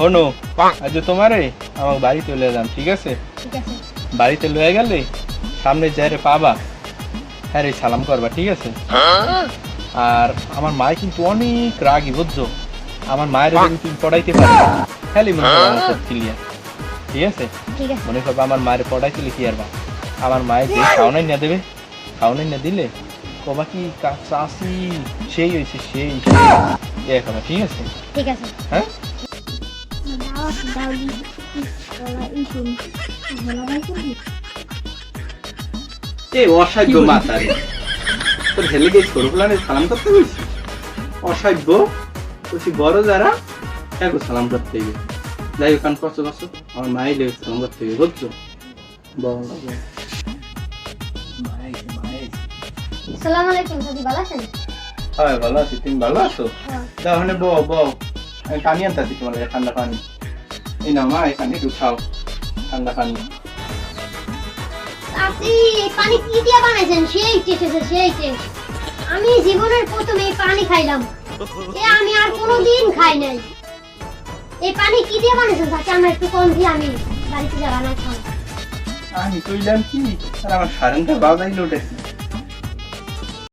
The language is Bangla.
শোনো আজ তোমারে আমার বাড়িতে লয়ে যান ঠিক আছে? বাড়িতে লয়ে গেলে সামনে যাই রে পাবা হ্যাঁ রে সালাম করবা ঠিক আছে? আর আমার মায় কিন্তু অনেক রাগি বুঝছ? আমার মায়ের তুমি পড়াইতে পারো খালি মনে করো ক্লিয়ার ঠিক আছে? মনে করবা আমার মায়ের পড়াইতে লিখি আর বা? আমার মায়ের যে খাওয়ানাই না দেবে খাওয়ানাই না দিলে কবা কি চাষি সেই হয়েছে সেই সেই ঠিক আছে? ঠিক আছে। হ্যাঁ? অসাধ্য তোর হেলে গিয়ে ছোট সালাম করতে অসাধ্য? বলছি বড় যারা হ্যাঁ সালাম করতে যাই ওখান কষ্ট কষ্ট আমার মায়ের লেগে সালাম করতে বুঝছ। আসসালামু আলাইকুম সাদি ভালো আছেন? হয় ভালো আছি। তুমি ভালো আছো? হ্যাঁ। যাও ওখানে বউ তোমার ঠান্ডা পানি। এই নাও মা এখানে একটু খাও ঠান্ডা পানি আপনি এই পানি কি দিয়ে বানাইছেন? সেই টেস্ট সেই টেস্ট আমি জীবনের প্রথম এই পানি খাইলাম। এ আমি আর কোনোদিন খাই নাই। এই পানি কি দিয়ে বানাইছেন? তাকে আমার একটু কম দিয়ে আমি বাড়িতে যাবা না খাব আমি কইলাম কি আর আমার সারেনটা বাজাইলো দেখি।